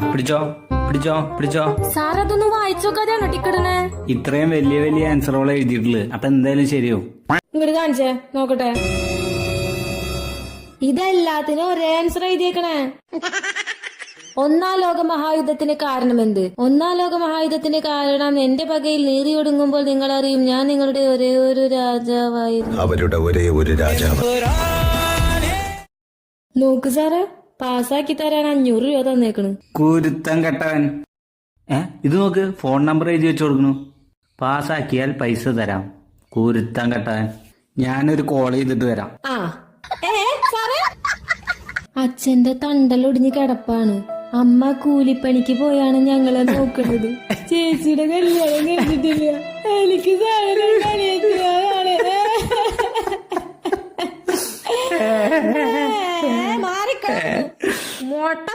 പിടിച്ചോ പിടിച്ചോ പിടിച്ചോ. സാർ അതൊന്ന് വായിച്ചോക്കാതെയാണോ ടിക്കറ്റിന്? ഇത്രയും വലിയ വലിയ ആൻസറുകൾ എഴുതിയിട്ടുള്ളത് അപ്പൊ എന്തായാലും ശരിയോ? ഇങ്ങോട്ട് കാണിച്ചേ നോക്കട്ടെ. ഇതെല്ലാത്തിനും ഒരേ ആൻസർ എഴുതിയേക്കണേ. ഒന്നാം ലോക മഹായുദ്ധത്തിന് കാരണം എന്ത് ഒന്നാം ലോക മഹായുദ്ധത്തിന് കാരണം എന്റെ പകയിൽ നീറി ഒടുങ്ങുമ്പോൾ നിങ്ങൾ അറിയും ഞാൻ നിങ്ങളുടെ ഒരേ ഒരു രാജാവായിരുന്നു. അവരുടെ ഒരേ ഒരു രാജാവ്. നോക്ക് സാറേ. പാസ്സാക്കി തരാൻ അഞ്ഞൂറ് രൂപ തന്നേക്കണ്. കുരുത്തം കെട്ടവൻ. ഏ ഇത് നോക്ക് ഫോൺ നമ്പർ എഴുതി വെച്ച് കൊടുക്കണു. പാസ്സാക്കിയാൽ പൈസ തരാം. കുരുത്തം കെട്ടവൻ. ഞാനൊരു കോൾ ചെയ്തിട്ട് വരാം. ആ. ഏ സാറേ? അച്ഛന്റെ തണ്ടലൊടിഞ്ഞ് കിടപ്പാണ്. അമ്മ കൂലിപ്പണിക്ക് പോയാണ് ഞങ്ങളെ നോക്കുന്നത് ചേച്ചിയുടെ കല്യാണം കഴിഞ്ഞിട്ടില്ല. എനിക്ക് സാധനം. മാറിക്ക മൊട്ട